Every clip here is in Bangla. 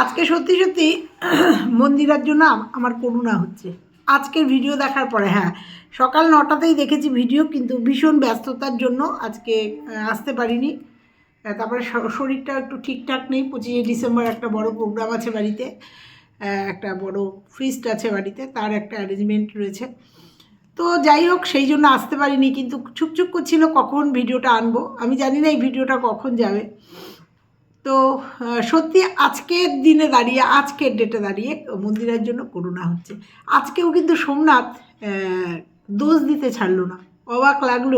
আজকে সত্যি সত্যি মন্দিরার জন্য আমার করুণা হচ্ছে। আজকের ভিডিও দেখার পরে হ্যাঁ সকাল নটাতেই দেখেছি ভিডিও, কিন্তু ভীষণ ব্যস্ততার জন্য আজকে আসতে পারিনি। তারপরে শরীরটা একটু ঠিকঠাক নেই। পঁচিশে ডিসেম্বর একটা বড় প্রোগ্রাম আছে বাড়িতে একটা বড় ফিস্ট আছে বাড়িতে, তার একটা অ্যারেঞ্জমেন্ট রয়েছে। তো যাই হোক, সেই জন্য আসতে পারিনি, কিন্তু ছুকছুক করছিল কখন ভিডিওটা আনব? আমি জানি না এই ভিডিওটা কখন যাবে। তো সত্যি আজকের দিনে দাঁড়িয়ে, আজকের ডেটে দাঁড়িয়ে মন্দিরের জন্য করুণা হচ্ছে। আজকেও কিন্তু সোমনাথ দোষ দিতে ছাড়লো না। অবাক লাগল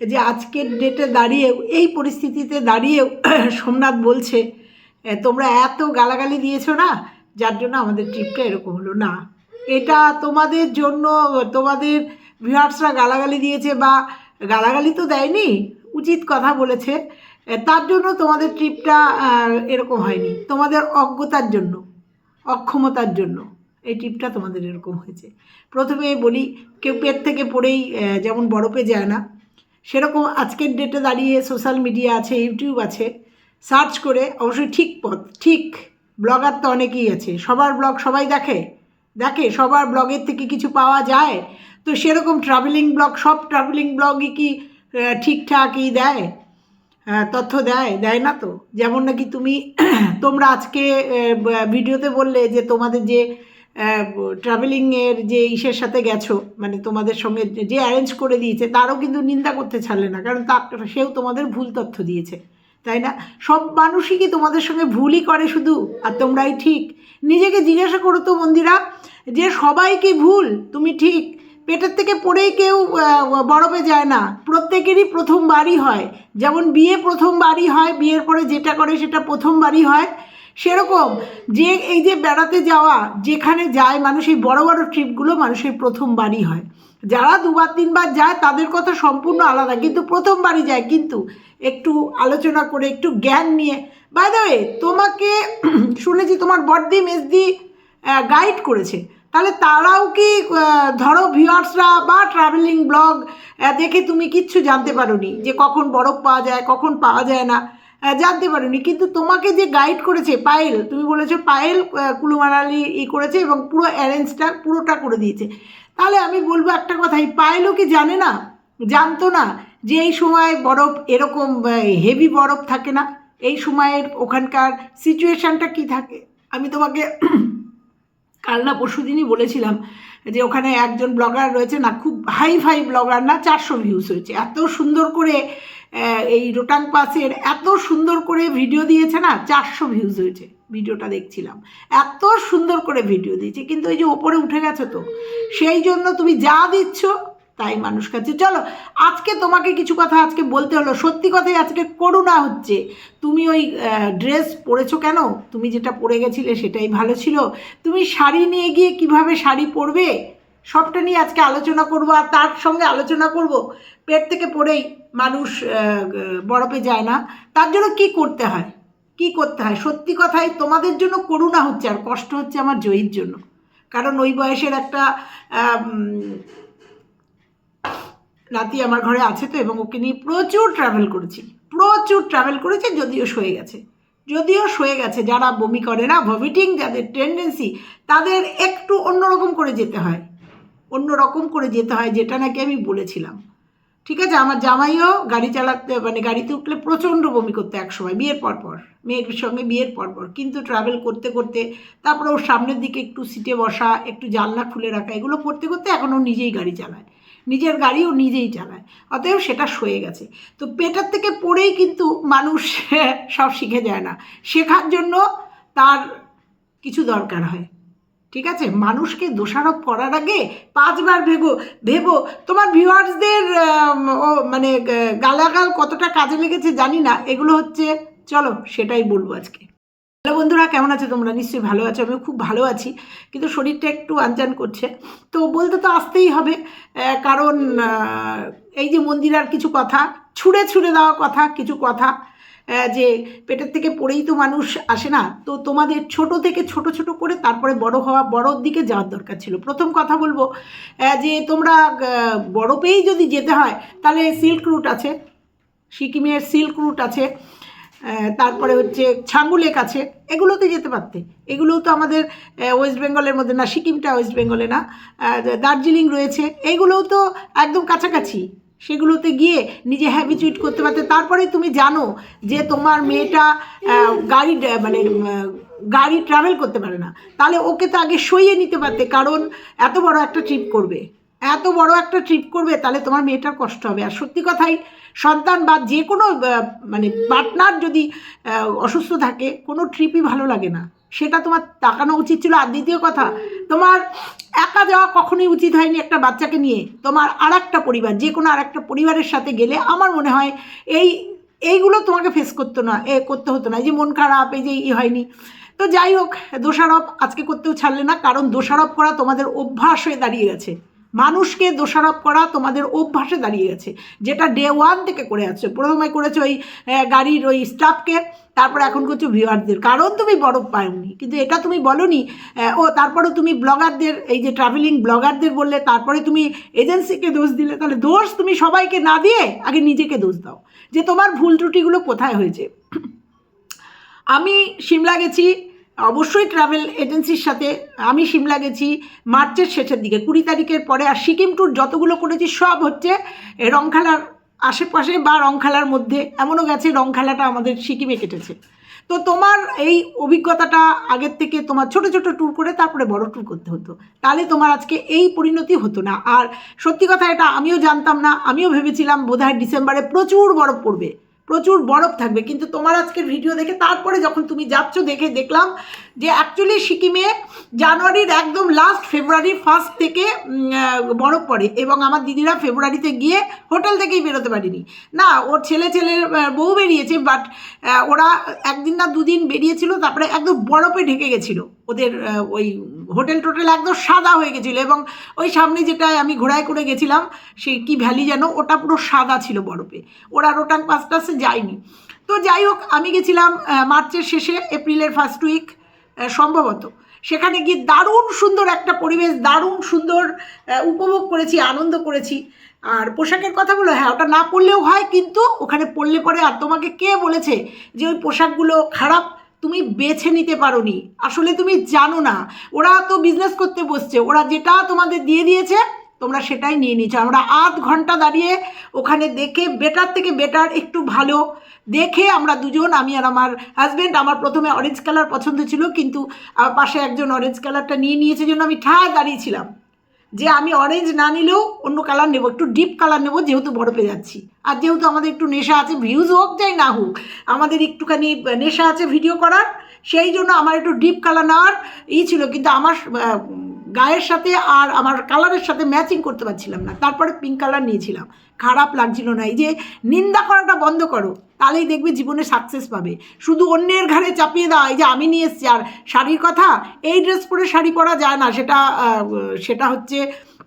যে আজকের ডেটে দাঁড়িয়েও এই পরিস্থিতিতে দাঁড়িয়েও সোমনাথ বলছে তোমরা এত গালাগালি দিয়েছ না? যার জন্য আমাদের ট্রিপটা এরকম হলো। না, এটা তোমাদের জন্য, তোমাদের ভিউয়ার্সরা গালাগালি দিয়েছে বা গালাগালি তো দেয়নি, উচিত কথা বলেছে। তার জন্য তোমাদের ট্রিপটা এরকম হয়নি। তোমাদের অজ্ঞতার জন্য, অক্ষমতার জন্য এই ট্রিপটা তোমাদের এরকম হয়েছে। প্রথমে বলি, কেউ পেট থেকে পড়েই যেমন বরফে যায় না সেরকম আজকের ডেটে দাঁড়িয়ে সোশ্যাল মিডিয়া আছে ইউটিউব আছে। সার্চ করে, অবশ্যই ঠিক পথ, ঠিক ব্লগার তো অনেকেই আছে। সবার ব্লগ সবাই দেখে দেখে সবার ব্লগের থেকে কিছু পাওয়া যায়। তো সেরকম ট্রাভেলিং ব্লগ সব ট্রাভেলিং ব্লগই কি ঠিকঠাকই দেয়? তথ্য দেয় দেয় না তো? যেমন নাকি তুমি তোমরা আজকে ভিডিওতে বললে যে তোমাদের যে ট্রাভেলিংয়ের যে ইসের সাথে গেছো মানে তোমাদের সঙ্গে যে- যে অ্যারেঞ্জ করে দিয়েছে, তারও কিন্তু নিন্দা করতে ছাড়লে না, কারণ তার সেও তোমাদের ভুল তথ্য দিয়েছে, তাই না? সব মানুষই কি তোমাদের সঙ্গে ভুলই করে শুধু? আর তোমরাই ঠিক? নিজেকে জিজ্ঞাসা করো তো মন্দিরা যে সবাই কি ভুল? তুমি ঠিক? পেটের থেকে পড়েই কেউ বরফে যায় না। প্রত্যেকেরই প্রথমবারই হয়। যেমন বিয়ে প্রথমবারই হয়, বিয়ের পরে যেটা করে সেটা প্রথমবারই হয়। সেরকম যে, এই যে বেড়াতে যাওয়া, যেখানে যায় মানুষ, এই বড় বড় ট্রিপগুলো মানুষের প্রথমবারই হয়। যারা দুবার, তিনবার যায়, তাদের কথা সম্পূর্ণ আলাদা। কিন্তু প্রথমবারই যায়, কিন্তু একটু আলোচনা করে, একটু জ্ঞান নিয়ে। বাই ওয়ে তোমাকে, শুনেছি তোমার বড়দি, মেজদি গাইড করেছে। তাহলে তারাও কি ধরো ভিউয়ার্সরা বা ট্রাভেলিং ব্লগ দেখে তুমি কিচ্ছু জানতে পারোনি যে কখন বরফ পাওয়া যায় কখন পাওয়া যায় না জানতে পারোনি। কিন্তু তোমাকে যে গাইড করেছে পায়েল তুমি বলেছ পায়েল আহ, কুলু মানালি ই করেছে এবং পুরো অ্যারেঞ্জটা পুরোটা করে দিয়েছে। তাহলে আমি বলব একটা কথা এই পায়েলও কি জানে না জানতো না যে এই সময় বরফ এরকম হেভি বরফ থাকে না? এই সময়ের ওখানকার সিচুয়েশানটা কি থাকে? আমি তোমাকে কাল না পরশু দিনই বলেছিলাম যে ওখানে একজন ব্লগার রয়েছে না, খুব হাই ফাই ব্লগার না, চারশো ভিউজ হয়েছে। এত সুন্দর করে এই রোটাং পাসের এত সুন্দর করে ভিডিও দিয়েছে না, চারশো ভিউজ হয়েছে ভিডিওটা দেখছিলাম। এত সুন্দর করে ভিডিও দিয়েছে, কিন্তু ওই যে ওপরে উঠে গেছে তো, সেই জন্য তুমি যা দিচ্ছ তাই মানুষ কাছে চলো, আজকে তোমাকে কিছু কথা আজকে বলতে হলো। সত্যি কথাই আজকে করুণা হচ্ছে। তুমি ওই ড্রেস পরেছো কেন? তুমি যেটা পরে গেছিলে সেটাই ভালো ছিল। তুমি শাড়ি নিয়ে গিয়ে কীভাবে শাড়ি পরবে? সবটা নিয়ে আজকে আলোচনা করব আর তার সঙ্গে আলোচনা করব। পেট থেকে পড়েই মানুষ বরফে যায় না। তার জন্য কি করতে হয়? কি করতে হয়? সত্যি কথাই তোমাদের জন্য করুণা হচ্ছে আর কষ্ট হচ্ছে আমার জয়ীর জন্য। কারণ ওই বয়সের একটা নাতি আমার ঘরে আছে তো, এবং ওকে নিয়ে প্রচুর ট্রাভেল করেছি। প্রচুর ট্রাভেল করেছে, যদিও সয়ে গেছে। যদিও সয়ে গেছে, যারা বমি করে না ভমিটিং যাদের টেন্ডেন্সি তাদের একটু অন্যরকম করে যেতে হয়। অন্য রকম করে যেতে হয়, যেটা নাকি আমি বলেছিলাম। ঠিক আছে, আমার জামাইও গাড়ি চালাতে মানে গাড়িতে উঠলে প্রচণ্ড বমি করতে এক সময় বিয়ের পর পর। মেয়ের সঙ্গে বিয়ের পর পর। কিন্তু ট্রাভেল করতে করতে, তারপরে ওর সামনের দিকে একটু সিটে বসা, একটু জানলা খুলে রাখা, এগুলো করতে করতে এখন ও নিজেই গাড়ি চালায়। নিজের গাড়িও নিজেই চালায়। অতএব সেটা সয়ে গেছে। তো পেটার থেকে পড়েই কিন্তু মানুষ সব শিখে যায় না। শেখার জন্য তার কিছু দরকার হয়। ঠিক আছে? মানুষকে দোষারোপ করার আগে পাঁচবার ভেবো ভেবো, তোমার ভিউয়ার্সদের মানে গালাগাল কতটা কাজে লেগেছে জানি না। এগুলো হচ্ছে, চলো সেটাই বলব আজকে। হ্যালো বন্ধুরা কেমন আছো তোমরা? নিশ্চয়ই ভালো আছো আমিও খুব ভালো আছি। কিন্তু শরীরটা একটু আনজান করছে। তো বলতে তো আসতেই হবে কারণ এই যে মন্দিরার কিছু কথা ছুঁড়ে ছুঁড়ে দেওয়া কথা কিছু কথা যে পেটের থেকে পড়েই তো মানুষ আসে না তো তোমাদের ছোট থেকে ছোট ছোট করে তারপরে বড় হওয়া বড়োর দিকে যাওয়ার দরকার ছিল। প্রথম কথা বলব যে তোমরা আহ, বরফেই যদি যেতে হয় তাহলে সিল্ক রুট আছে সিকিমের সিল্ক রুট আছে তারপরে হচ্ছে ছাঙ্গু লেক আছে, এগুলোতে যেতে পারতে। এগুলোও তো আমাদের ওয়েস্ট বেঙ্গলের মধ্যে না, সিকিমটা ওয়েস্ট বেঙ্গলে না দার্জিলিং রয়েছে, এগুলোও তো একদম কাছাকাছি। সেগুলোতে গিয়ে নিজে হ্যাবিচুইট করতে পারতে। তারপরে তুমি জানো যে তোমার মেয়েটা গাড়ি মানে গাড়ি ট্রাভেল করতে পারে না। তাহলে ওকে তো আগে সইয়ে নিতে পারতে, কারণ এত বড় একটা ট্রিপ করবে। এত বড় একটা ট্রিপ করবে, তাহলে তোমার মেয়েটার কষ্ট হবে। আর সত্যি কথাই সন্তান বা যে কোনো মানে পার্টনার যদি অসুস্থ থাকে, কোনো ট্রিপই ভালো লাগে না। সেটা তোমার তাকানো উচিত ছিল। আর দ্বিতীয় কথা, তোমার একা যাওয়া কখনোই উচিত হয়নি একটা বাচ্চাকে নিয়ে। তোমার আর একটা পরিবার, যে কোনো আর একটা পরিবারের সাথে গেলে আমার মনে হয় এই, এইগুলো তোমাকে ফেস করতো না, এ, করতে হতো না। এই যে মন খারাপ, এই যে ই হয়নি। তো যাই হোক, দোষারোপ আজকে করতেও ছাড়লে না, কারণ দোষারোপ করা তোমাদের অভ্যাস হয়ে দাঁড়িয়ে গেছে। মানুষকে দোষারোপ করা তোমাদের অভ্যাসে দাঁড়িয়ে গেছে যেটা ডে ওয়ান থেকে করে আসছো। প্রথমে করেছ ওই গাড়ির ওই স্টাফকে তারপর এখন করছ ভিউয়ারদের কারণ তুমি বরফ পাওনি কিন্তু এটা তুমি বলনি ও, তারপরে তুমি ব্লগারদের এই যে ট্রাভেলিং ব্লগারদের বললে, তারপরে তুমি এজেন্সিকে দোষ দিলে, তাহলে দোষ তুমি সবাইকে না দিয়ে আগে নিজেকে দোষ দাও। যে তোমার ভুল ত্রুটিগুলো কোথায় হয়েছে? আমি সিমলা গেছি অবশ্যই ট্রাভেল এজেন্সির সাথে আমি সিমলা গেছি, মার্চের শেষের দিকে, কুড়ি তারিখের পরে আর সিকিম ট্যুর যতগুলো করেছি সব হচ্ছে রংখালার আশেপাশে বা রংখালার মধ্যে, এমনও গেছে রংখালাটা আমাদের সিকিমে কেটেছে। তো তোমার এই অভিজ্ঞতাটা আগের থেকে তোমার ছোট ছোট ট্যুর করে তারপরে বড় ট্যুর করতে হতো। তাহলে তোমার আজকে এই পরিণতি হতো না। আর সত্যি কথা এটা আমিও জানতাম না, আমিও ভেবেছিলাম বোধহয় ডিসেম্বরে প্রচুর বরফ পড়বে। প্রচুর বরফ থাকবে। কিন্তু তোমার আজকের ভিডিও দেখে তারপরে যখন তুমি যাচ্ছ দেখে দেখলাম যে অ্যাকচুয়ালি সিকিমে জানুয়ারির একদম লাস্ট ফেব্রুয়ারি ফার্স্ট থেকে বরফ পড়ে এবং আমার দিদিরা ফেব্রুয়ারিতে গিয়ে হোটেল থেকেই বেরোতে পারিনি। না, ওর ছেলে ছেলে বউ বেরিয়েছে বাট ওরা একদিন না দুদিন বেরিয়েছিল, তারপরে একদম বরফে ঢেকে গেছিল। ওদের ওই হোটেল টোটেল একদম সাদা হয়ে গেছিল এবং ওই সামনে যেটা আমি ঘোড়ায় করে গেছিলাম সেই কি ভ্যালি যেন, ওটা পুরো সাদা ছিল বরফে। ওরা রোটাং পাসটাসে যায়নি। তো যাই হোক, আমি গেছিলাম মার্চের শেষে এপ্রিলের ফার্স্ট উইক সম্ভবত। সেখানে গিয়ে দারুণ সুন্দর একটা পরিবেশ, দারুণ সুন্দর উপভোগ করেছি, আনন্দ করেছি। আর পোশাকের কথা বলো হ্যাঁ ওটা না পড়লেও হয়, কিন্তু ওখানে পড়লে পরে আর তোমাকে কে বলেছে যে ওই পোশাকগুলো খারাপ তুমি বেছে নিতে পারোনি? আসলে তুমি জানো না। ওরা তো বিজনেস করতে বসছে। ওরা যেটা তোমাদের দিয়ে দিয়েছে তোমরা সেটাই নিয়ে নিয়েছো। আমরা আধ ঘণ্টা দাঁড়িয়ে ওখানে দেখে বেটার থেকে বেটার একটু ভালো দেখে আমরা দুজন, আমি আর আমার হাজব্যান্ড আমার প্রথমে অরেঞ্জ কালার পছন্দ ছিল, কিন্তু আমার পাশে একজন অরেঞ্জ কালারটা নিয়ে নিয়েছে জন্য আমি ঠায় দাঁড়িয়েছিলাম। যে আমি অরেঞ্জ না নিলেও অন্য কালার নেব, একটু ডিপ কালার নেব, যেহেতু বরফে যাচ্ছি। আর যেহেতু আমাদের একটু নেশা আছে ভিউজ হোক যাই না হোক, আমাদের একটুখানি নেশা আছে ভিডিও করার, সেই জন্য আমার একটু ডিপ কালার নেওয়ার ই ছিল, কিন্তু আমার গায়ের সাথে আর আমার কালারের সাথে ম্যাচিং করতে পারছিলাম না। তারপরে পিঙ্ক কালার নিয়েছিলাম। খারাপ লাগছিল না। এই যে নিন্দা করাটা বন্ধ করো, তাহলেই দেখবে জীবনে সাকসেস পাবে। শুধু অন্যের ঘাড়ে চাপিয়ে দেওয়া এই যে আমি নিয়ে এসছি। আর শাড়ির কথা, এই ড্রেস পরে শাড়ি পরা যায় না। সেটা সেটা হচ্ছে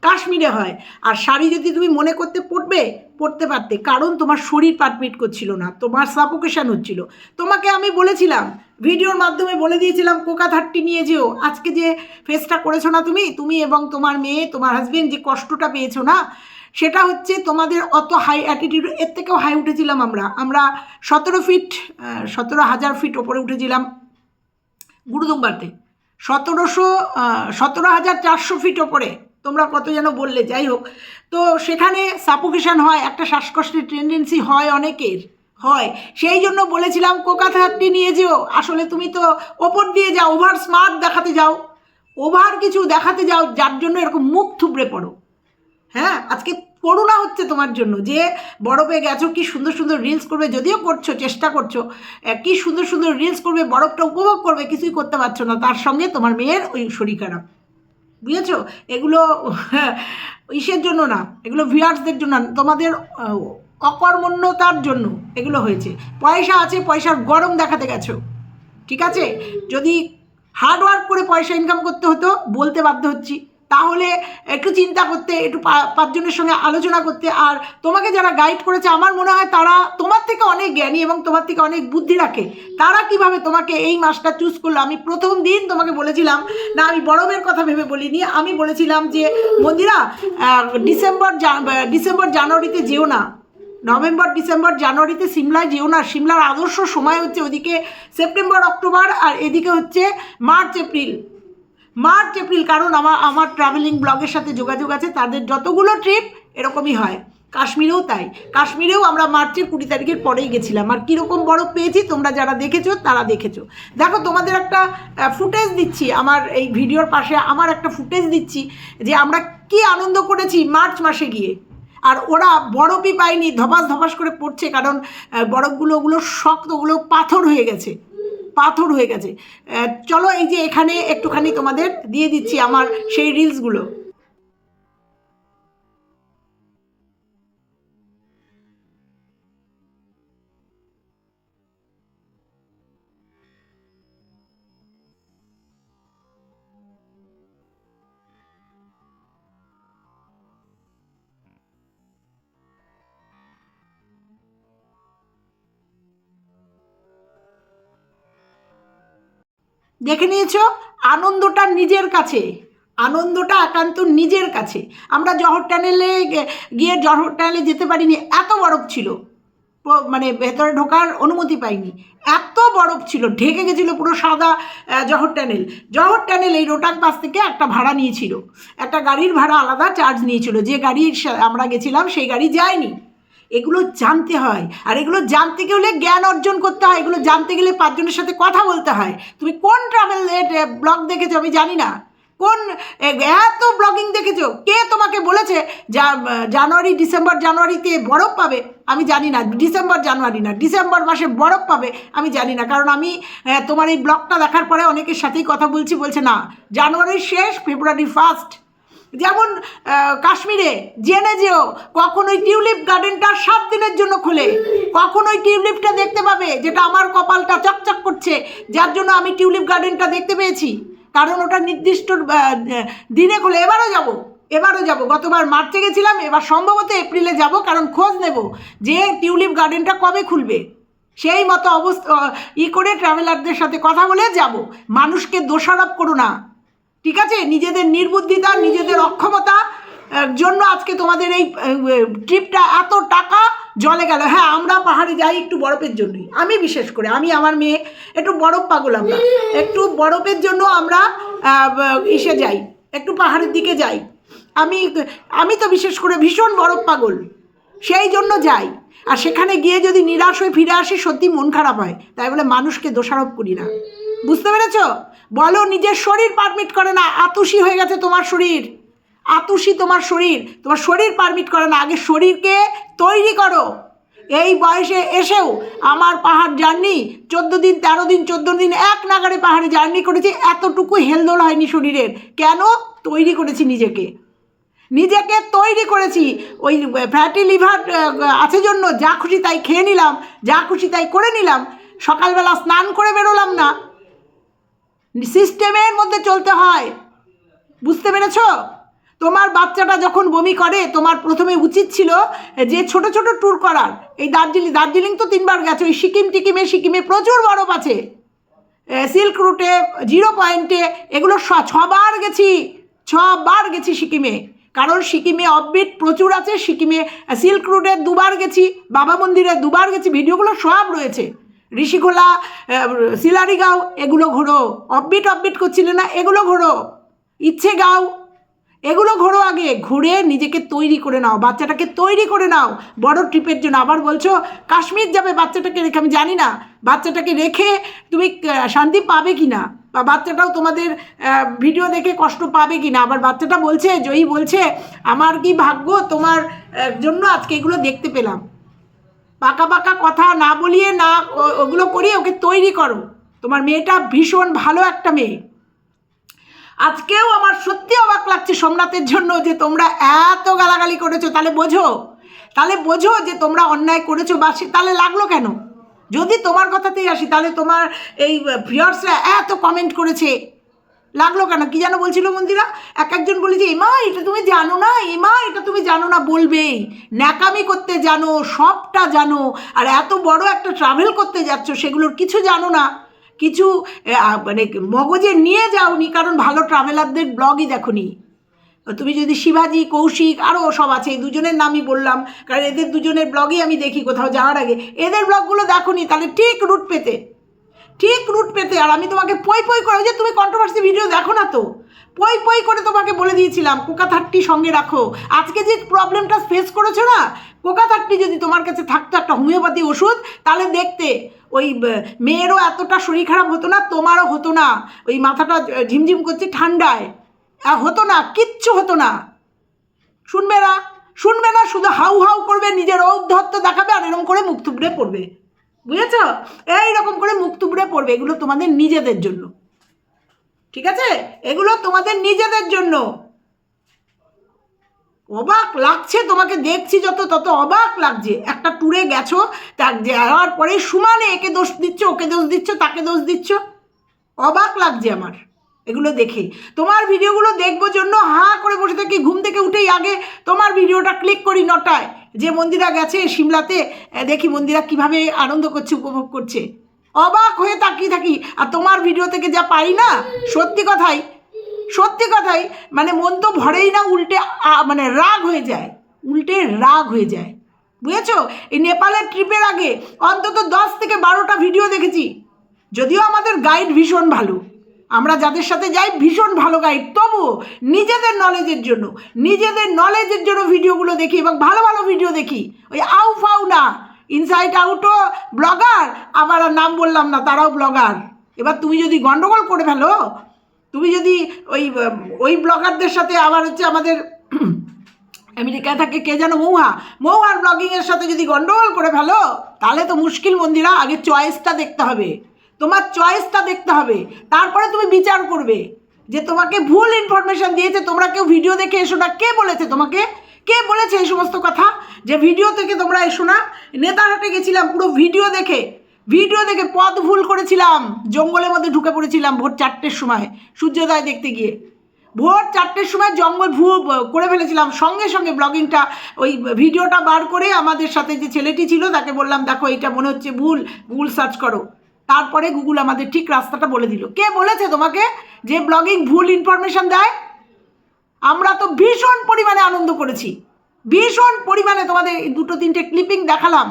কাশ্মীরে হয়। আর শাড়ি যদি তুমি মনে করতে পড়বে পড়তে পারতে। কারণ তোমার শরীর পারমিট করছিল না, তোমার সাপোকেশান হচ্ছিল। তোমাকে আমি বলেছিলাম, ভিডিওর মাধ্যমে বলে দিয়েছিলাম, কোকা থার্টি নিয়ে যেও। আজকে যে ফেসটা করেছ না তুমি তুমি এবং তোমার মেয়ে, তোমার হাজবেন্ড যে কষ্টটা পেয়েছ না, সেটা হচ্ছে তোমাদের অত হাই অ্যাটিটিউড এর থেকেও হাই উঠেছিলাম আমরা। আমরা সতেরো ফিট সতেরো হাজার ফিট ওপরে উঠেছিলাম গুরুদুম্বারতে সতেরোশো সতেরো হাজার চারশো ফিট ওপরে। তোমরা কত যেন বললে, যাই হোক। তো সেখানে সাপোকেশন হয়, একটা শ্বাসকষ্টের টেন্ডেন্সি হয় অনেকের, হয়। সেই জন্য বলেছিলাম কোকা থার্টি নিয়ে যেও। আসলে তুমি তো ওপর দিয়ে যাও, ওভার স্মার্ট দেখাতে যাও। ওভার কিছু দেখাতে যাও, যার জন্য এরকম মুখ থুবড়ে পড়ো। হ্যাঁ আজকে করুণা হচ্ছে তোমার জন্য, যে বরফে গেছো, কি সুন্দর সুন্দর রিলস করবে, যদিও করছ, চেষ্টা করছ কি সুন্দর সুন্দর রিলস করবে, বরফটা উপভোগ করবে, কিছুই করতে পারছ না। তার সঙ্গে তোমার মেয়ের ওই শরীর খারাপ। বুঝেছ? এগুলো, ইসের জন্য না, এগুলো ভিউয়ার্সদের জন্য তোমাদের অকর্মণ্যতার জন্য এগুলো হয়েছে। পয়সা আছে, পয়সার গরম দেখাতে গেছো। ঠিক আছে? যদি হার্ডওয়ার্ক করে পয়সা ইনকাম করতে হতো, বলতে বাধ্য হচ্ছি। তাহলে একটু চিন্তা করতে, একটু পাঁচজনের সঙ্গে আলোচনা করতে। আর তোমাকে যারা গাইড করেছে, আমার মনে হয় তারা তোমার থেকে অনেক জ্ঞানী এবং তোমার থেকে অনেক বুদ্ধি রাখে। তারা কীভাবে তোমাকে এই মাসটা চুজ করল? আমি প্রথম দিন তোমাকে বলেছিলাম, না, আমি বরফের কথা ভেবে বলিনি। আমি বলেছিলাম যে মন্দিরা ডিসেম্বর ডিসেম্বর জানুয়ারিতে যেও না। নভেম্বর, ডিসেম্বর জানুয়ারিতে সিমলায় যেও না। সিমলার আদর্শ সময় হচ্ছে ওদিকে সেপ্টেম্বর, অক্টোবর, আর এদিকে হচ্ছে মার্চ, এপ্রিল। মার্চ এপ্রিল কারণ আমার আমার ট্রাভেলিং ব্লগের সাথে যোগাযোগ আছে, তাদের যতগুলো ট্রিপ এরকমই হয়। কাশ্মীরেও তাই। কাশ্মীরেও আমরা মার্চের কুড়ি তারিখের পরেই গেছিলাম। আর কীরকম বরফ পেয়েছি, তোমরা যারা দেখেছ, তারা দেখেছ। দেখো, তোমাদের একটা ফুটেজ দিচ্ছি। আমার এই ভিডিওর পাশে আমার একটা ফুটেজ দিচ্ছি, যে আমরা কি আনন্দ করেছি মার্চ মাসে গিয়ে। আর ওরা বরফই পায়নি, ধপাস ধপাস করে পড়ছে, কারণ বরফগুলো, ওগুলো শক্ত, ওগুলো পাথর হয়ে গেছে। পাথর হয়ে গেছে। চলো এই যে এখানে একটুখানি তোমাদের দিয়ে দিচ্ছি আমার সেই রিলসগুলো দেখে নিয়েছ? আনন্দটা নিজের কাছে। আনন্দটা একান্ত নিজের কাছে। আমরা জহর টানেলে গিয়ে জহর টানেলে যেতে পারিনি, এত বরফ ছিল। মানে ভেতরে ঢোকার অনুমতি পাইনি। এত বরফ ছিল, ঢেকে গেছিল পুরো সাদা জহর টানেল। জহর টানেল এই রোটাং পাস থেকে একটা ভাড়া নিয়েছিল। একটা গাড়ির ভাড়া আলাদা চার্জ নিয়েছিল। যে গাড়ির সা- আমরা গেছিলাম, সেই গাড়ি যায়নি। এগুলো জানতে হয়। আর এগুলো জানতে গেলে জ্ঞান অর্জন করতে হয়। এগুলো জানতে গেলে পাঁচজনের সাথে কথা বলতে হয়। তুমি কোন ট্রাভেল ব্লগ দেখেছ আমি জানি না। কোন এত ব্লগিং দেখেছ? কে তোমাকে বলেছে যা জানুয়ারি, ডিসেম্বর, জানুয়ারিতে বরফ পাবে? আমি জানি না। ডিসেম্বর, জানুয়ারি না। ডিসেম্বর মাসে বরফ পাবে? আমি জানি না। কারণ আমি তোমার এই ব্লগটা দেখার পরে অনেকের সাথেই কথা বলছি। বলছে না। জানুয়ারির শেষ ফেব্রুয়ারি ফার্স্ট যেমন কাশ্মীরে জেনে যেও কখন ওই টিউলিপ গার্ডেনটা সাত দিনের জন্য খোলে। কখন ওই টিউলিপটা দেখতে পাবে, যেটা আমার কপালটা চকচক করছে, যার জন্য আমি টিউলিপ গার্ডেনটা দেখতে পেয়েছি। কারণ ওটা নির্দিষ্ট দিনে খুলে। এবারও যাব এবারও যাব। গতবার মার্চে গেছিলাম, এবার সম্ভবত এপ্রিলে যাব, কারণ খোঁজ নেব যে টিউলিপ গার্ডেনটা কবে খুলবে। সেই মতো অবস্থা, ই করে ট্রাভেলারদের সাথে কথা বলে যাব। মানুষকে দোষারোপ করো না। ঠিক আছে? নিজেদের নির্বুদ্ধিতা, নিজেদের অক্ষমতা জন্য আজকে তোমাদের এই ট্রিপটা এত টাকা জলে গেল। হ্যাঁ আমরা পাহাড়ে যাই একটু বরফের জন্যই। আমি বিশেষ করে, আমি আমার মেয়ে, একটু বরফ পাগল আমরা। একটু বরফের জন্য আমরা ইসে যাই। একটু পাহাড়ের দিকে যাই। আমি আমি তো বিশেষ করে ভীষণ বরফ পাগল। সেই জন্য যাই। আর সেখানে গিয়ে যদি নিরাশ হয়ে ফিরে আসি, সত্যি মন খারাপ হয়। তাই বলে মানুষকে দোষারোপ করি না। বুঝতে পেরেছ? বলো, নিজের শরীর পারমিট করে না আতুষি হয়ে গেছে তোমার শরীর। আতুষি তোমার শরীর তোমার শরীর পারমিট করে না, আগে শরীরকে তৈরি করো। এই বয়সে এসেও আমার পাহাড় জার্নি চোদ্দ দিন, তেরো দিন, চোদ্দ দিন, এক নাগারে পাহাড়ে জার্নি করেছি, এতটুকু হেলদোল হয়নি শরীরের। কেন? তৈরি করেছি নিজেকে। নিজেকে তৈরি করেছি, ওই ফ্যাটি লিভার আছে জন্য, যা খুশি তাই খেয়ে নিলাম, যা খুশি তাই করে নিলাম, সকালবেলা স্নান করে বেরোলাম না। সিস্টেমের মধ্যে চলতে হয়। বুঝতে পেরেছ? তোমার বাচ্চাটা যখন বমি করে, তোমার প্রথমে উচিত ছিল যে ছোট ছোট ট্যুর করার। এই দার্জিলিং দার্জিলিং তো তিনবার গেছে ওই সিকিম টিকিমে, সিকিমে প্রচুর বরফ আছে। সিল্ক রুটে, জিরো পয়েন্টে এগুলো স- ছবার গেছি। ছবার গেছি সিকিমে। কারণ সিকিমে অফবিট প্রচুর আছে, সিকিমে সিল্ক রুটে দুবার গেছি, বাবা মন্দিরে দুবার গেছি, ভিডিওগুলো সব রয়েছে। ঋষিখোলা আহ, শিলারিগাঁও এগুলো ঘোরো। অফবিট অফবিট করছিলে না? এগুলো ঘোরো। ইচ্ছে গাও। এগুলো ঘোরো আগে। ঘুরে নিজেকে তৈরি করে নাও বাচ্চাটাকে তৈরি করে নাও। বড় ট্রিপের জন্য আবার বলছো কাশ্মীর যাবে বাচ্চাটাকে রেখে আমি জানি না বাচ্চাটাকে রেখে তুমি শান্তি পাবে কি না বা বাচ্চাটাও তোমাদের ভিডিও দেখে কষ্ট পাবে কি না আবার বাচ্চাটা বলছে জয়ী বলছে আমার কি ভাগ্য? তোমার জন্য আজকে এগুলো দেখতে পেলাম। পাকা পাকা কথা না বলিয়ে না ওগুলো করিয়ে ওকে তৈরি করো। তোমার মেয়েটা ভীষণ ভালো একটা মেয়ে। আজকেও আমার সত্যি অবাক লাগছে সোমনাথের জন্য যে তোমরা এত গালাগালি করেছ, তাহলে বোঝো। তাহলে বোঝো যে তোমরা অন্যায় করেছ বা সে- তাহলে লাগল কেন? যদি তোমার কথাতেই আসি, তাহলে তোমার এই ভিউয়ার্সরা এত কমেন্ট করেছে। লাগল কেন? কি যেন বলছিল মন্দিরা? এক একজন বলেছে, এমা, এটা তুমি জানো না, এমা, এটা তুমি জানো না বলবেই। ন্যাকামি করতে জানো, সবটা জানো, আর এত বড় একটা ট্রাভেল করতে যাচ্ছ, সেগুলোর কিছু জানো না। কিছু মানে মগজে নিয়ে যাওনি, কারণ ভালো ট্রাভেলারদের ব্লগই দেখোনি। তুমি যদি শিবাজি, কৌশিক আরও সব আছে, এই দুজনের নামই বললাম, কারণ এদের দুজনের ব্লগই আমি দেখি কোথাও যাওয়ার আগে। এদের ব্লগগুলো দেখো নি তাহলে ঠিক রুট পেতে। ঠিক রুট পেতে। আর আমি তোমাকে পই পই করে যে তুমি কন্ট্রোভার্সি ভিডিও দেখো না তো? পই পই করে তোমাকে বলে দিয়েছিলাম, কোকা থার্টি সঙ্গে রাখো। আজকে যে প্রবলেমটা ফেস করেছ না, কোকা থার্টি যদি তোমার কাছে থাকতো একটা হোমিওপ্যাথি ওষুধ, তাহলে দেখতে, ওই মেয়েরও এতটা শরীর খারাপ হতো না, তোমারও হতো না। ওই মাথাটা ঝিমঝিম করছে ঠান্ডায়। হতো না, কিচ্ছু হতো না। শুনবে না? শুনবে না, শুধু হাউ হাউ করবে, নিজের ঔদ্ধত্য দেখাবে, আর এরকম করে মুখ থুবড়ে পড়বে। বুঝেছ? এইরকম করে মুখ তুবড়ে পড়বে, এগুলো তোমাদের নিজেদের জন্য। ঠিক আছে? এগুলো তোমাদের নিজেদের জন্য। অবাক লাগছে তোমাকে, দেখছি যত, তত অবাক লাগছে। একটা ট্যুরে গেছো, তার যাওয়ার পরে সমানে একে দোষ দিচ্ছ, ওকে দোষ দিচ্ছ, তাকে দোষ দিচ্ছ। অবাক লাগছে আমার। এগুলো দেখে। তোমার ভিডিওগুলো দেখব জন্য হা করে বসে থাকি। ঘুম থেকে উঠেই আগে তোমার ভিডিওটা ক্লিক করি নটায়। যে মন্দিরা গেছে সিমলাতে দেখি মন্দিরা কীভাবে আনন্দ করছে, উপভোগ করছে। অবাক হয়ে তাকিয়ে থাকি। আর তোমার ভিডিও থেকে যা পাই না, সত্যি কথাই সত্যি কথাই মানে মন তো ভরেই না উল্টে মানে রাগ হয়ে যায়। উল্টে রাগ হয়ে যায়। বুঝেছ? এই নেপালের ট্রিপের আগে অন্তত দশ থেকে বারোটা ভিডিও দেখেছি। যদিও আমাদের গাইড ভীষণ ভালো। আমরা যাদের সাথে যাই ভীষণ ভালো গাইড তবু নিজেদের নলেজের জন্য, নিজেদের নলেজের জন্য ভিডিওগুলো দেখি এবং ভালো ভালো ভিডিও দেখি। ওই আউ ফাউ না ইনসাইড আউটও ব্লগার আবার নাম বললাম না, তারাও ব্লগার এবার তুমি যদি গন্ডগোল করে ফেলো, তুমি যদি ওই ওই ব্লগারদের সাথে আবার হচ্ছে আমাদের আমেরিকায় থাকে, কে যেন মৌহা, মৌহার ব্লগিংয়ের সাথে যদি গন্ডগোল করে ফেলো, তাহলে তো মুশকিল মন্দিরা আগে চয়েসটা দেখতে হবে। তোমার চয়েসটা দেখতে হবে। তারপরে তুমি বিচার করবে যে তোমাকে ভুল ইনফরমেশন দিয়েছে, তোমরা কেউ ভিডিও দেখে এসো না। কে বলেছে তোমাকে? কে বলেছে এই সমস্ত কথা? যে ভিডিও থেকে তোমরা এসো না। নেতারহাটে গেছিলাম, পুরো ভিডিও দেখে। ভিডিও দেখে পথ ভুল করেছিলাম। জঙ্গলের মধ্যে ঢুকে পড়েছিলাম ভোর চারটের সময়, সূর্যোদয় দেখতে গিয়ে। ভোর চারটের সময় জঙ্গল ভু, করে ফেলেছিলাম। সঙ্গে সঙ্গে ব্লগিংটা ওই ভিডিওটা বার করে আমাদের সাথে যে ছেলেটি ছিল, তাকে বললাম, দেখো এটা মনে হচ্ছে ভুল। ভুল সার্চ করো। তারপরে গুগল আমাদের ঠিক রাস্তাটা বলে দিল। কে বলেছে তোমাকে? যে ব্লগিং ভুল ইনফরমেশন দেয়? আমরা তো ভীষণ পরিমাণে আনন্দ করেছি। ভীষণ পরিমাণে তোমাদের দুটো তিনটে ক্লিপিং দেখালাম।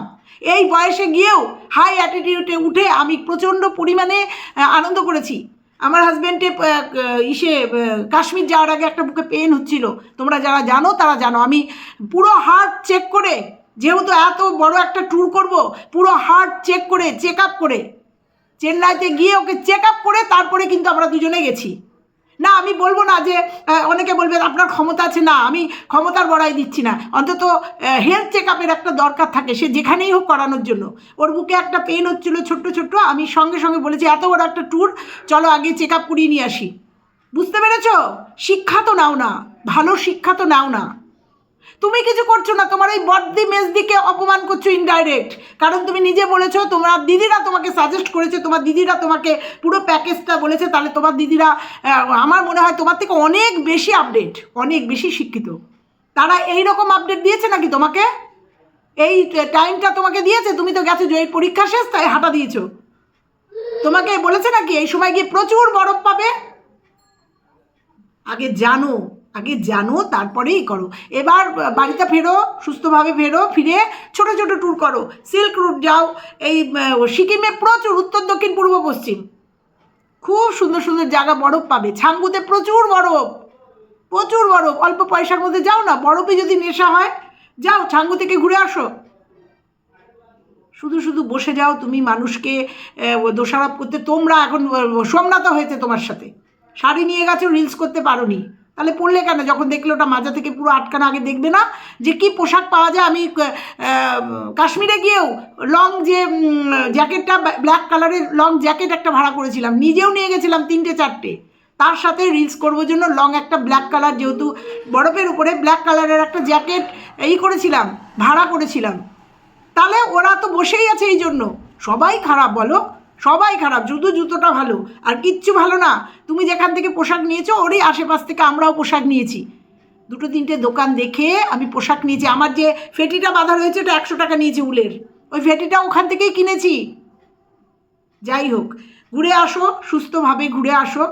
এই বয়সে গিয়েও হাই অ্যাটিটিউডে উঠে আমি প্রচণ্ড পরিমাণে আনন্দ করেছি। আমার হাজব্যান্ডে ইসে কাশ্মীর যাওয়ার আগে একটা বুকে পেন হচ্ছিল। তোমরা যারা জানো, তারা জানো। আমি পুরো হার্ট চেক করে, যেহেতু এত বড় একটা ট্যুর করব, পুরো হার্ট চেক করে চেক আপ করে চেন্নাইতে গিয়ে ওকে চেক আপ করে তারপরে কিন্তু আমরা দুজনে গেছি। না, আমি বলব না যে অনেকে বলবে, আপনার ক্ষমতা আছে। না, আমি ক্ষমতার বড়াই দিচ্ছি না। অন্তত হেলথ চেক আপের একটা দরকার থাকে, সে যেখানেই হোক করানোর জন্য। ওর বুকে একটা পেন হচ্ছিল ছোট্ট ছোট্ট, আমি সঙ্গে সঙ্গে বলেছি, এত বড় একটা ট্যুর চলো আগে চেক আপ করিয়ে নিয়ে আসি। বুঝতে পেরেছ? শিক্ষা তো নাও না, ভালো শিক্ষা তো নাও না। তুমি কিছু করছ না, তোমার এই বদ্দি মেজদিকে অপমান করছ ইনডাইরেক্ট কারণ তুমি নিজে বলেছ, তোমার দিদিরা তোমাকে সাজেস্ট করেছে, তোমার দিদিরা তোমাকে পুরো প্যাকেজটা বলেছে, তাহলে তোমার দিদিরা আমার মনে হয় তোমার থেকে অনেক বেশি আপডেট অনেক বেশি শিক্ষিত। তারা এই রকম আপডেট দিয়েছে নাকি তোমাকে? এই টাইমটা তোমাকে দিয়েছে, তুমি তো গেছো যে এই পরীক্ষা শেষ, তাই হাঁটা দিয়েছ। তোমাকে বলেছে নাকি, এই সময় গিয়ে প্রচুর বরফ পাবে? আগে জানো আগে জানো, তারপরেই করো। এবার বাড়িতে ফেরো, সুস্থভাবে ফেরো, ফিরে ছোট ছোট ট্যুর করো। সিল্ক রুট যাও, এই সিকিমে প্রচুর, উত্তর, দক্ষিণ, পূর্ব, পশ্চিম। খুব সুন্দর সুন্দর জায়গা বরফ পাবে। ছাঙ্গুতে প্রচুর বরফ। প্রচুর বরফ। অল্প পয়সার মধ্যে যাও না বরফে যদি নেশা হয়, যাও, ছাঙ্গু থেকে ঘুরে আসো। শুধু শুধু বসে যাও তুমি মানুষকে দোষারোপ করতে। তোমরা এখন সোমনাথ হয়েছে তোমার সাথে। শাড়ি নিয়ে গেছো রিলস করতে পারোনি। তাহলে পড়লে কেন? যখন দেখলে ওটা মাজা থেকে পুরো আটকানো আগে দেখবে না যে কি পোশাক পাওয়া যায়। আমি কাশ্মীরে গিয়েও লং যে জ্যাকেটটা ব্ল্যাক কালারের লং জ্যাকেট একটা ভাড়া করেছিলাম। নিজেও নিয়ে গেছিলাম তিনটে, চারটে। তার সাথে রিলস করবার জন্য লং একটা ব্ল্যাক কালার যেহেতু বরফের উপরে ব্ল্যাক কালারের একটা জ্যাকেট এই করেছিলাম, ভাড়া করেছিলাম। তাহলে ওরা তো বসেই আছে এই জন্য। সবাই খারাপ বলো। সবাই খারাপ শুধু জুতোটা ভালো, আর কিচ্ছু ভালো না। তুমি যেখান থেকে পোশাক নিয়েছো, ওরই আশেপাশ থেকে আমরাও পোশাক নিয়েছি। দুটো তিনটে দোকান দেখে আমি পোশাক নিয়েছি। আমার যে ফেটিটা বাঁধা রয়েছে, ওটা একশো টাকা নিয়েছি উলের। ওই ফেটিটা ওখান থেকেই কিনেছি। যাই হোক, ঘুরে আসো, সুস্থভাবে ঘুরে আসো।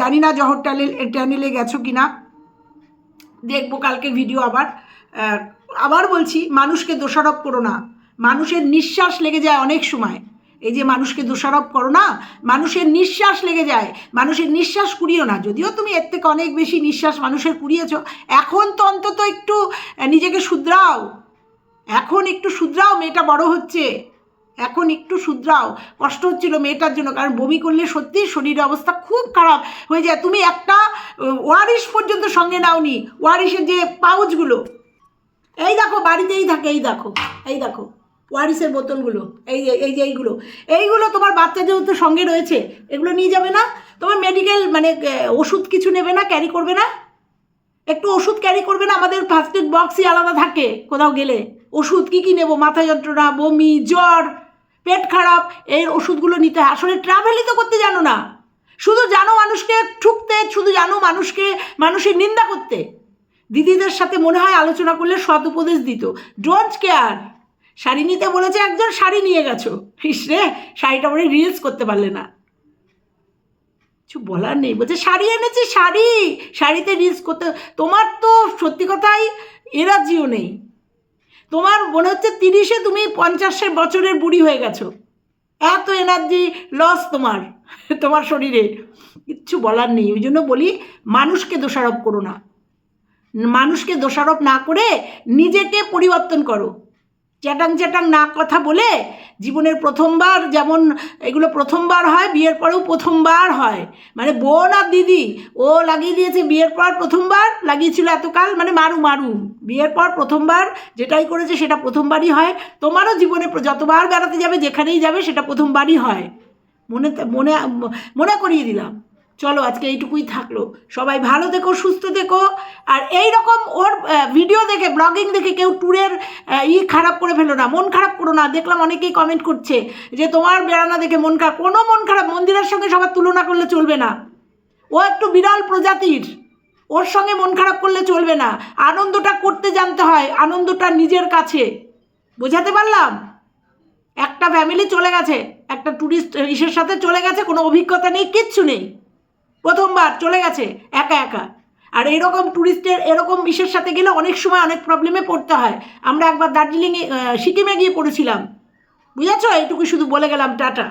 জানি না জহর ট্যানেল ট্যানেলে গেছো কি না দেখব কালকে ভিডিও আবার। আবার বলছি, মানুষকে দোষারোপ করো না। মানুষের নিঃশ্বাস লেগে যায় অনেক সময়। এই যে মানুষকে দোষারোপ করো না, মানুষের নিঃশ্বাস লেগে যায়। মানুষের নিঃশ্বাস কুড়িও না। যদিও তুমি এর থেকে অনেক বেশি নিঃশ্বাস মানুষের কুড়িয়েছ, এখন তো অন্তত একটু নিজেকে শুধরাও। এখন একটু শুধরাও, মেয়েটা বড় হচ্ছে। এখন একটু শুধরাও। কষ্ট হচ্ছিল মেয়েটার জন্য, কারণ বমি করলে সত্যি শরীরের অবস্থা খুব খারাপ হয়ে যায়। তুমি একটা ওয়ারিশ পর্যন্ত সঙ্গে নাওনি, ওয়ারিশের যে পাউচগুলো। এই দেখো, বাড়িতেই থাকে, এই দেখো এই দেখো। ওয়ারিসের বোতলগুলো, এই এই যে এইগুলো। এইগুলো তোমার বাচ্চা যেহেতু সঙ্গে রয়েছে, এগুলো নিয়ে যাবে না? তোমার মেডিকেল মানে ওষুধ কিছু নেবে না ক্যারি করবে না? একটু ওষুধ ক্যারি করবে না? আমাদের ফার্স্ট এড বক্সই আলাদা থাকে কোথাও গেলে। ওষুধ কী কী নেব? মাথা যন্ত্রণা, বমি, জ্বর, পেট খারাপ, এই ওষুধগুলো নিতে হয়। আসলে ট্রাভেলই তো করতে জানো না। শুধু জানো মানুষকে ঠুকতে, শুধু জানো মানুষকে, মানুষের নিন্দা করতে। দিদিদের সাথে মনে হয় আলোচনা করলে সৎ উপদেশ দিত। ডোন্ট কেয়ার শাড়ি নিতে বলেছে, একজন শাড়ি নিয়ে গেছো। রে, শাড়িটা পরে রিলস করতে পারলে না। কিছু বলার নেই, বলছে, শাড়ি এনেছি, শাড়ি, শাড়িতে রিলস করতে তোমার তো সত্যি কথাই এনার্জিও নেই। তোমার মনে হচ্ছে তিরিশে তুমি পঞ্চাশের বছরের বুড়ি হয়ে গেছো। এত এনার্জি লস তোমার তোমার শরীরে। কিচ্ছু বলার নেই, ওই জন্য বলি, মানুষকে দোষারোপ করো না। মানুষকে দোষারোপ না করে নিজেকে পরিবর্তন করো। চ্যাটাং চ্যাটাং না কথা বলে জীবনের প্রথমবার যেমন এগুলো প্রথমবার হয়, বিয়ের পরেও প্রথমবার হয়। মানে বোন আর দিদি, ও লাগিয়ে দিয়েছে বিয়ের পর প্রথমবার, লাগিয়েছিল এতকাল মানে মারু মারু। বিয়ের পর প্রথমবার যেটাই করেছে সেটা প্রথমবারই হয়। তোমারও জীবনে যতবার বেড়াতে যাবে, যেখানেই যাবে, সেটা প্রথমবারই হয়। মনে মনে মনে করিয়ে দিলাম। চলো আজকে এইটুকুই থাকল। সবাই ভালো থেকো, সুস্থ থেকো। আর এই রকম ওর ভিডিও দেখে ব্লগিং দেখে কেউ ট্যুরের ই খারাপ করে ফেলো না, মন খারাপ করো না। দেখলাম অনেকেই কমেন্ট করছে যে তোমার বেড়ানা দেখে মন খারাপ। কোনো মন খারাপ, মন্দিরের সঙ্গে সবার তুলনা করলে চলবে না। ও একটু বিরল প্রজাতির। ওর সঙ্গে মন খারাপ করলে চলবে না। আনন্দটা করতে জানতে হয়, আনন্দটা নিজের কাছে। বোঝাতে পারলাম? একটা ফ্যামিলি চলে গেছে, একটা ট্যুরিস্ট ইসের সাথে চলে গেছে, কোনো অভিজ্ঞতা নেই, কিচ্ছু নেই। প্রথমবার চলে গেছে একা একা। আর এরকম ট্যুরিস্টের এরকম বিশের সাথে গেলে অনেক সময় অনেক প্রবলেমে পড়তে হয়। আমরা একবার দার্জিলিংয়ে সিকিমে গিয়ে পড়েছিলাম। বুঝেছ? এইটুকু শুধু বলে গেলাম, টাটা।